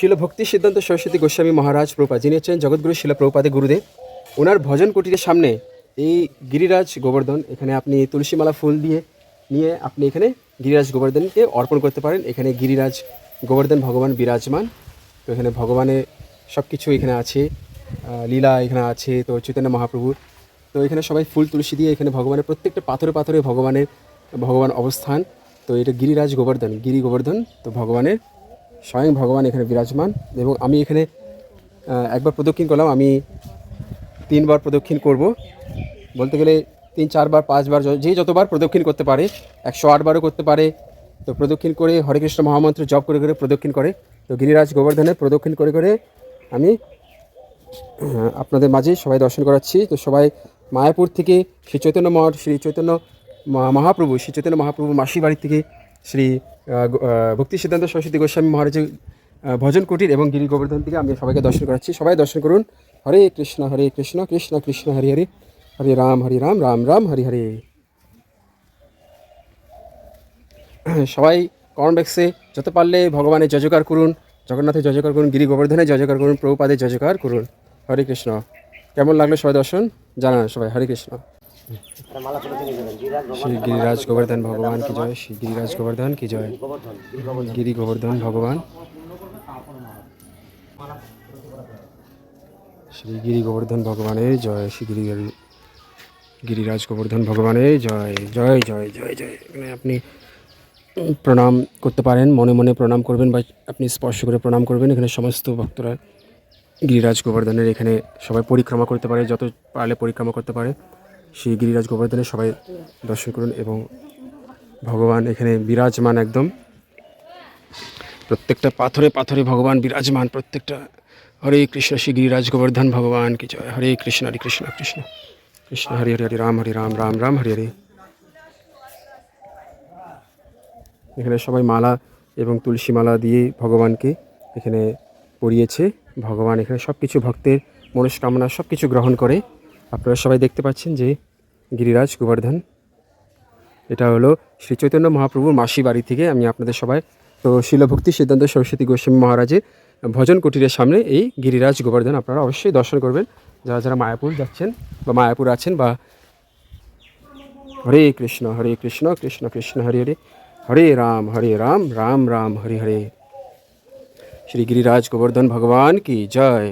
শিল ভক্তি সিদ্ধান্ত সরস্বতী গোস্বামী মহারাজ প্রভা যিনি হচ্ছেন জগৎগুরু শিল গুরুদেব, ওনার ভজন কুটিরের সামনে এই গিরিরাজ গোবর্ধন, এখানে আপনি তুলসীমালা ফুল দিয়ে, নিয়ে আপনি এখানে গিরিরাজ গোবর্ধনকে অর্পণ করতে পারেন। এখানে গিরিরাজ গোবর্ধন ভগবান বিরাজমান। তো এখানে ভগবানের সব কিছু এখানে আছে লীলা এখানে আছে, তো চৈতন্য মহাপ্রভুর তো এখানে সবাই ফুল তুলসী দিয়ে এখানে ভগবানের প্রত্যেকটা পাথরে পাথরে ভগবানের, ভগবান অবস্থান। তো এটা গিরিরাজ গোবর্ধন, গিরি গোবর্ধন, তো ভগবানের স্বয়ং ভগবান এখানে বিরাজমান এবং আমি এখানে একবার প্রদক্ষিণ করলাম, আমি তিনবার প্রদক্ষিণ করব। বলতে গেলে তিন, চারবার, পাঁচবার, যে যতবার প্রদক্ষিণ করতে পারে, একশো আটবারও করতে পারে। তো প্রদক্ষিণ করে হরে কৃষ্ণ মহামন্ত্র জপ করে করে প্রদক্ষিণ করে। তো গিরিরাজ গোবর্ধনে প্রদক্ষিণ করে করে আমি আপনাদের মাঝে সবাই দর্শন করাচ্ছি। তো সবাই মায়াপুর থেকে শ্রী চৈতন্য মঠ, শ্রী চৈতন্য মহাপ্রভু, শ্রী চৈতন্য মহাপ্রভু মাসি বাড়ি থেকে শ্রী ভক্তি সিদ্ধান্ত সরস্বতী গোস্বামী মহারাজের ভজন কুটির এবং গিরি গোবর্ধন থেকে আমি সবাইকে দর্শন করাচ্ছি। সবাই দর্শন করুন। হরে কৃষ্ণ হরে কৃষ্ণ কৃষ্ণ কৃষ্ণ, হরে হরে। হরে রাম হরে রাম রাম রাম, হরে হরে। সবাই কর্মব্যাক্সে যত পারলে ভগবানের জয়জকার করুন, জগন্নাথের জয়জকার করুন, গিরি গোবর্ধনের জয়জকার করুন, প্রভুপাদের জয়জকার করুন। হরে কৃষ্ণ। কেমন লাগল সবাই দর্শন? জানান সবাই। হরে কৃষ্ণ। শ্রী গিরিরাজ গোবর্ধন ভগবান কি জয়? শ্রী গিরিরাজ গোবর্ধন কি জয়? গিরি গোবর্ধন ভগবান। শ্রী গিরি গোবর্ধন ভগবানের জয়। শ্রী গিরি গিরিরাজ গোবর্ধন ভগবানের জয়। জয় জয় জয় জয়। আপনি প্রণাম করতে পারেন। মনে মনে প্রণাম করবেন বা আপনি স্পর্শ করে প্রণাম করবেন। এখানে সমস্ত ভক্তরা গিরিরাজ গোবর্ধনের এখানে সবাই পরিক্রমা করতে পারে, যত পারলে পরিক্রমা করতে পারে। সেই গিরিরাজ গোবর্ধনের সবাই দর্শন করুন এবং ভগবান এখানে বিরাজমান একদম। প্রত্যেকটা পাথরে পাথরে ভগবান বিরাজমান, প্রত্যেকটা হরে কৃষ্ণ, শ্রী গিরিরাজ গোবর্ধন ভগবান কি জয়। হরে কৃষ্ণ হরে কৃষ্ণ কৃষ্ণ। কৃষ্ণ, হরে হরে হরে রাম হরে রাম রাম রাম, হরে হরে। এখানে সবাই মালা এবং তুলসী মালা দিয়ে ভগবানকে এখানে পড়িয়েছে ভগবান এখানে সব কিছু ভক্তের মনস্কামনা সব কিছু গ্রহণ করে। আপনারা সবাই দেখতে পাচ্ছেন যে গিরিরাজ গোবর্ধন। এটা হলো শ্রী চৈতন্য মহাপ্রভুর মাসি বাড়ি থেকে আমি আপনাদের সবাই, তো শিলভক্তি সিদ্ধান্ত সরস্বতী গোস্বামী মহারাজের ভজন কুটিরের সামনে এই গিরিরাজ গোবর্ধন আপনারা অবশ্যই দর্শন করবেন। যারা যারা মায়াপুর যাচ্ছেন বা মায়াপুর আছেন বা হরে কৃষ্ণ হরে কৃষ্ণ কৃষ্ণ কৃষ্ণ, হরে হরে হরে রাম হরে রাম রাম রাম, হরে হরে। শ্রী গিরিরাজ গোবর্ধন ভগবান কি জয়।